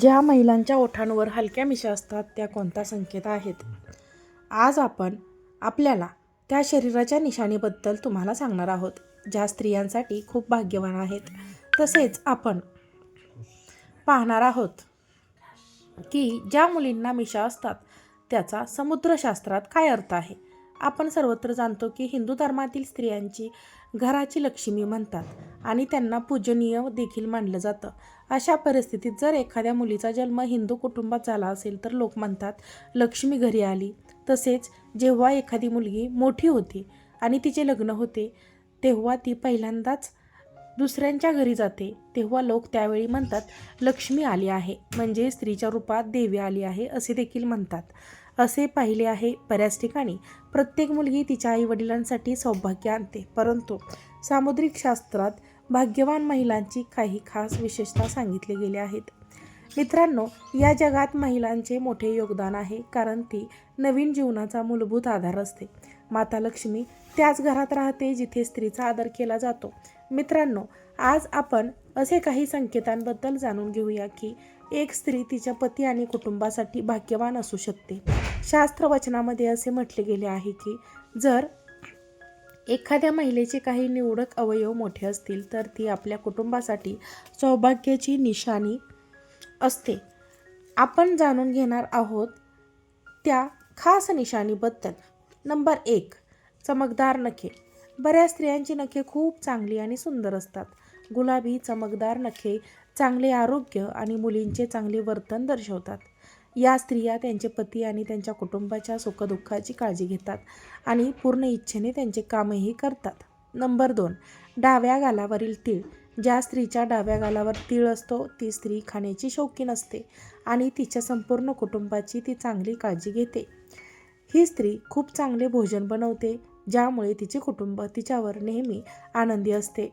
ज्या महिलांच्या ओठांवर हलक्या मिशा असतात त्या कोणता संकेत आहेत? आज आपण आपल्याला त्या शरीराच्या निशाणीबद्दल तुम्हाला सांगणार आहोत ज्या स्त्रियांसाठी खूप भाग्यवान आहेत. तसेच आपण पाहणार आहोत की ज्या मुलींना मिशा असतात त्याचा समुद्रशास्त्रात काय अर्थ आहे? आपण सर्वत्र जाणतो की हिंदू धर्मातील स्त्रियांची घराची लक्ष्मी म्हणतात. आणि त्यांना पूजनीय देखील मानलं जातं. अशा परिस्थितीत जर एखाद्या मुलीचा जन्म हिंदू कुटुंबात झाला असेल तर लोक म्हणतात लक्ष्मी घरी आली. तसेच जेव्हा एखादी मुलगी मोठी होती आणि तिचे लग्न होते तेव्हा ती पहिल्यांदाच दुसऱ्यांच्या घरी जाते. तेव्हा लोक त्यावेळी म्हणतात लक्ष्मी आली आहे. म्हणजे स्त्रीच्या रूपात देवी आली आहे असे देखील म्हणतात. असे पाहिले आहे बऱ्याच ठिकाणी. प्रत्येक मुलगी तिच्या आईवडिलांसाठी सौभाग्य आणते. परंतु सामुद्रिक शास्त्रात भाग्यवान महिलांची काही खास विशेषता सांगितले गेले आहेत. मित्रांनो या जगात महिलांचे मोठे योगदान आहे कारण ती नवीन जीवनाचा मूलभूत आधार असते. माता लक्ष्मी त्याच घरात राहते जिथे स्त्रीचा आदर केला जातो. मित्रांनो आज आपण असे काही संकेतांबद्दल जाणून घेऊया की एक स्त्री तिच्या पती आणि कुटुंबासाठी भाग्यवान असू शकते. शास्त्रवचनामध्ये असे म्हटले गेले आहे की जर एखाद्या महिलेचे काही निवडक अवयव मोठे असतील तर ती आपल्या कुटुंबासाठी सौभाग्याची निशाणी असते. आपण जाणून घेणार आहोत त्या खास निशाणीबद्दल. नंबर एक चमकदार नखे. बऱ्याच स्त्रियांची नखे खूप चांगली आणि सुंदर असतात. गुलाबी चमकदार नखे चांगले आरोग्य आणि मुलींचे चांगले वर्तन दर्शवतात. या स्त्रिया त्यांचे पती आणि त्यांच्या कुटुंबाच्या सुखदुःखाची काळजी घेतात आणि पूर्ण इच्छेने त्यांचे कामही करतात. नंबर दोन डाव्या गालावरील तीळ. ज्या स्त्रीच्या डाव्या गालावर तीळ असतो ती स्त्री खाण्याची शौकीन असते आणि तिच्या संपूर्ण कुटुंबाची ती चांगली काळजी घेते. ही स्त्री खूप चांगले भोजन बनवते ज्यामुळे तिचे कुटुंब तिच्यावर नेहमी आनंदी असते.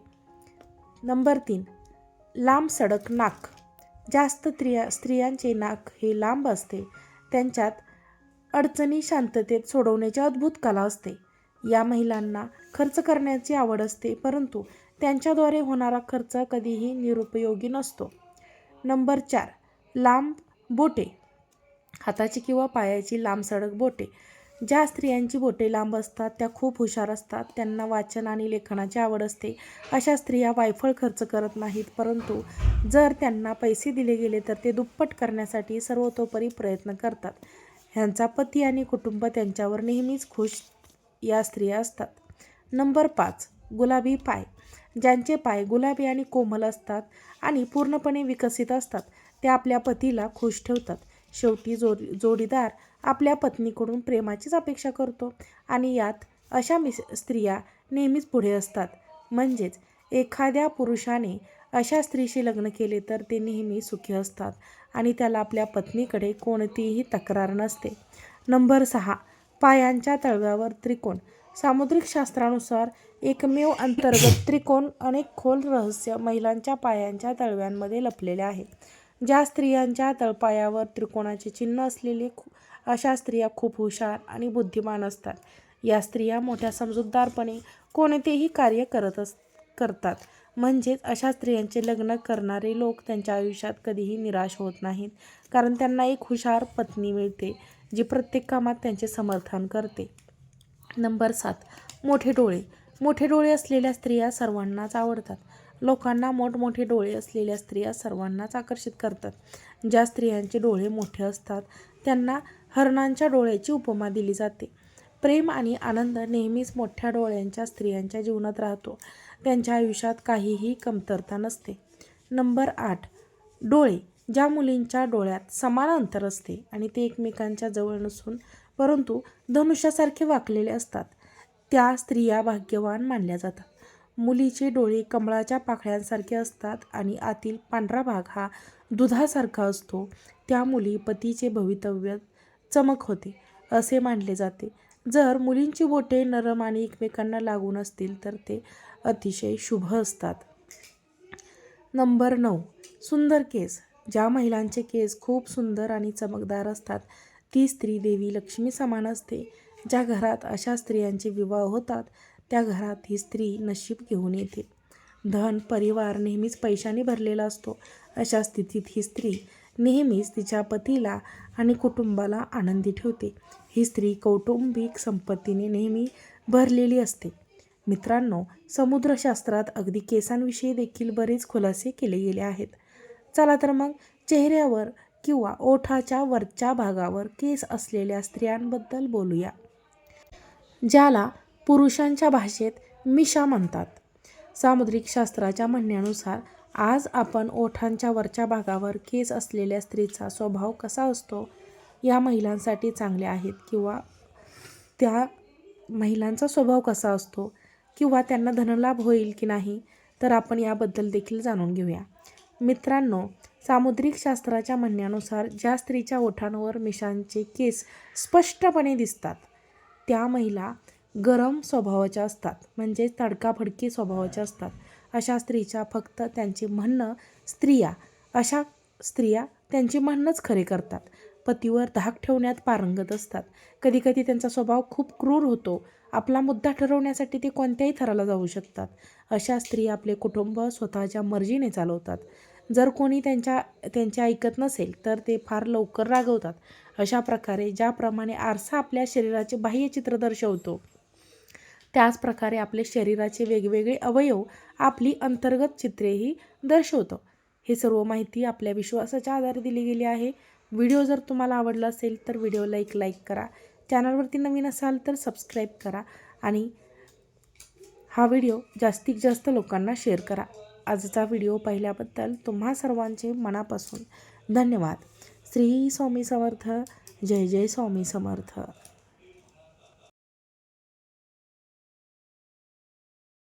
नंबर तीन लांब सडक नाक. जास्त स्त्रिया स्त्रियांचे नाक हे लांब असते. त्यांच्यात अडचणी शांततेत सोडवण्याची अद्भुत कला असते. या महिलांना खर्च करण्याची आवड असते परंतु त्यांच्याद्वारे होणारा खर्च कधीही निरुपयोगी नसतो. नंबर चार लांब बोटे. हाताची किंवा पायाची लांब सडक बोटे. ज्या स्त्रियांची बोटे लांब असतात त्या खूप हुशार असतात. त्यांना वाचन आणि लेखनाची आवड असते. अशा स्त्रिया वायफळ खर्च करत नाहीत परंतु जर त्यांना पैसे दिले गेले तर ते दुप्पट करण्यासाठी सर्वतोपरी प्रयत्न करतात. ह्यांचा पती आणि कुटुंब त्यांच्यावर नेहमीच खुश या स्त्रिया असतात. नंबर पाच गुलाबी पाय. ज्यांचे पाय गुलाबी आणि कोमल असतात आणि पूर्णपणे विकसित असतात ते आपल्या पतीला खुश ठेवतात. शेवटी जोडी जोडीदार आपल्या पत्नीकडून प्रेमाचीच अपेक्षा करतो आणि यात अशा मिस स्त्रिया नेहमीच पुढे असतात. म्हणजेच एखाद्या पुरुषाने अशा स्त्रीशी लग्न केले तर ते नेहमी सुखी असतात आणि त्याला आपल्या पत्नीकडे कोणतीही तक्रार नसते. नंबर सहा. पायांच्या तळव्यावर त्रिकोण. सामुद्रिक शास्त्रानुसार एकमेव अंतर्गत त्रिकोण अनेक खोल रहस्य महिलांच्या पायांच्या तळव्यांमध्ये लपलेले आहे. ज्या स्त्रियांच्या तळपायावर त्रिकोणाचे चिन्ह असलेले खू अशा स्त्रिया खूप हुशार आणि बुद्धिमान असतात. या स्त्रिया मोठ्या समजूतदारपणे कोणतेही कार्य करत अस करतात. म्हणजेच अशा स्त्रियांचे लग्न करणारे लोक त्यांच्या आयुष्यात कधीही निराश होत नाहीत कारण त्यांना एक हुशार पत्नी मिळते जी प्रत्येक कामात त्यांचे समर्थन करते. नंबर सात. मोठे डोळे. मोठे डोळे असलेल्या स्त्रिया सर्वांनाच आवडतात. लोकांना मोठमोठे डोळे असलेल्या स्त्रिया सर्वांनाच आकर्षित करतात. ज्या स्त्रियांचे डोळे मोठे असतात त्यांना हरणांच्या डोळ्याची उपमा दिली जाते. प्रेम आणि आनंद नेहमीच मोठ्या डोळ्यांच्या स्त्रियांच्या जीवनात राहतो. त्यांच्या आयुष्यात काहीही कमतरता नसते. नंबर आठ. डोळे. ज्या मुलींच्या डोळ्यात समान अंतर असते आणि ते एकमेकांच्या जवळ नसून परंतु धनुष्यासारखे वाकलेले असतात त्या स्त्रिया भाग्यवान मानल्या जातात. मुलीचे डोळे कमळाच्या पाखळ्यांसारखे असतात आणि आतील पांढरा भाग हा दुधासारखा असतो. त्या मुली पतीचे भवितव्य चमक होते असे मानले जाते. जर मुलींची बोटे नरम आणि एकमेकांना लागून असतील तर ते अतिशय शुभ असतात. नंबर नऊ. सुंदर केस. ज्या महिलांचे केस खूप सुंदर आणि चमकदार असतात ती स्त्री देवी लक्ष्मी समान असते. ज्या घरात अशा स्त्रियांचे विवाह होतात त्या घरात ही स्त्री नशीब घेऊन येते. धन परिवार नेहमीच पैशाने भरलेला असतो. अशा स्थितीत ही स्त्री नेहमीच तिच्या पतीला आणि कुटुंबाला आनंदी ठेवते. ही स्त्री कौटुंबिक संपत्तीने नेहमी भरलेली असते. मित्रांनो समुद्रशास्त्रात अगदी केसांविषयी देखील बरेच खुलासे केले गेले आहेत. चला तर मग चेहऱ्यावर किंवा ओठाच्या वरच्या भागावर केस असलेल्या स्त्रियांबद्दल बोलूया. ज्याला पुरुषांच्या भाषेत मिशा म्हणतात. सामुद्रिक शास्त्राच्या म्हणण्यानुसार आज आपण ओठांच्या वरच्या भागावर केस असलेल्या स्त्रीचा स्वभाव कसा असतो या महिलांसाठी चांगले आहेत किंवा त्या महिलांचा स्वभाव कसा असतो किंवा त्यांना धनलाभ होईल की नाही तर आपण याबद्दल देखील जाणून घेऊया. मित्रांनो सामुद्रिक शास्त्राच्या म्हणण्यानुसार ज्या स्त्रीच्या ओठांवर मिशांचे केस स्पष्टपणे दिसतात त्या महिला गरम स्वभावाच्या असतात. म्हणजे तडकाफडकी स्वभावाच्या असतात. अशा स्त्रीच्या फक्त त्यांची म्हणणं स्त्रिया. अशा स्त्रिया त्यांची म्हणणंच खरे करतात. पतीवर धाक ठेवण्यात पारंगत असतात. कधीकधी त्यांचा स्वभाव खूप क्रूर होतो. आपला मुद्दा ठरवण्यासाठी ते कोणत्याही थराला जाऊ शकतात. अशा स्त्री आपले कुटुंब स्वतःच्या मर्जीने चालवतात. जर कोणी त्यांच्या त्यांचे ऐकत नसेल तर ते फार लवकर रागवतात. अशा प्रकारे ज्याप्रमाणे आरसा आपल्या शरीराचे बाह्य चित्र दर्शवतो त्याचप्रकारे आपले शरीराचे वेगवेगळे अवयव आपली अंतर्गत चित्रेही दर्शवतं. हे सर्व माहिती आपल्या विश्वासाच्या आधारे दिली गेली आहे. व्हिडिओ जर तुम्हाला आवडला असेल तर व्हिडिओला एक लाईक करा. चॅनलवरती नवीन असाल तर सबस्क्राईब करा आणि हा व्हिडिओ जास्तीत जास्त लोकांना शेअर करा. आजचा व्हिडिओ पाहिल्याबद्दल तुम्हा सर्वांचे मनापासून धन्यवाद. श्री स्वामी समर्थ. जय जय स्वामी समर्थ.